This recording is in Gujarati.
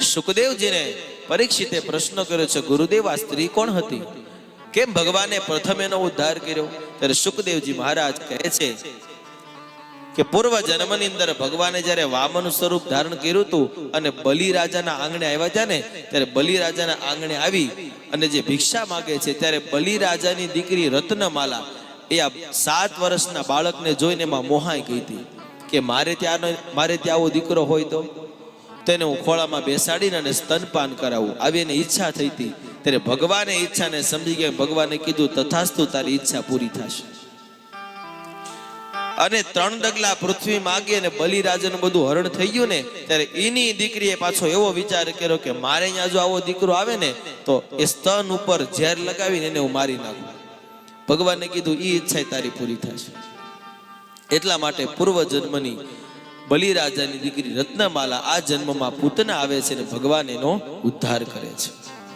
સુખદેવજીને પરીક્ષિતે પ્રશ્ન કર્યો છે, ગુરુદેવ, આ સ્ત્રી કોણ હતી? કેમ ભગવાને પ્રથમ એનો ઉદ્ધાર કર્યો? ત્યારે સુખદેવજી મહારાજ કહે છે કે પૂર્વ જન્મની અંદર ભગવાને જ્યારે વામન સ્વરૂપ ધારણ કર્યું હતું અને બલિ રાજાના આંગણે આવ્યા હતા ને, ત્યારે બલિ રાજાના આંગણે આવી અને જે ભિક્ષા માગે છે, ત્યારે બલિ રાજાની દીકરી રત્નમાલા એ આ સાત વર્ષના બાળકને જોઈને એમાં મોહાઈ ગઈ હતી કે મારે ત્યાં મારે ત્યાં આવો દીકરો હોય તો? તેને હું ખોળામાં બેસાડીને અને સ્તનપાન કરાવું. આવી એની ઈચ્છા થઈ હતી. ત્યારે ભગવાને ઈચ્છાને સમજી ગયા. ભગવાને કીધું, તથાસ્તુ, તારી ઈચ્છા પૂરી થશે. અને ત્રણ ડગલા પૃથ્વી માગી અને બલિરાજાનું બધું હરણ થઈ ગયું ને, ત્યારે એની દીકરીએ પાછો એવો વિચાર કર્યો કે મારે અહીંયા જો આવો દીકરો આવે ને, તો એ સ્તન ઉપર ઝેર લગાવીને એને હું મારી નાખું. ભગવાને કીધું એ ઈચ્છા તારી પૂરી થશે. એટલા માટે પૂર્વ જન્મની બલિરાજાની દીકરી રત્નમાલા આ જન્મમાં પૂતના આવે છે અને ભગવાન એનો ઉદ્ધાર કરે છે.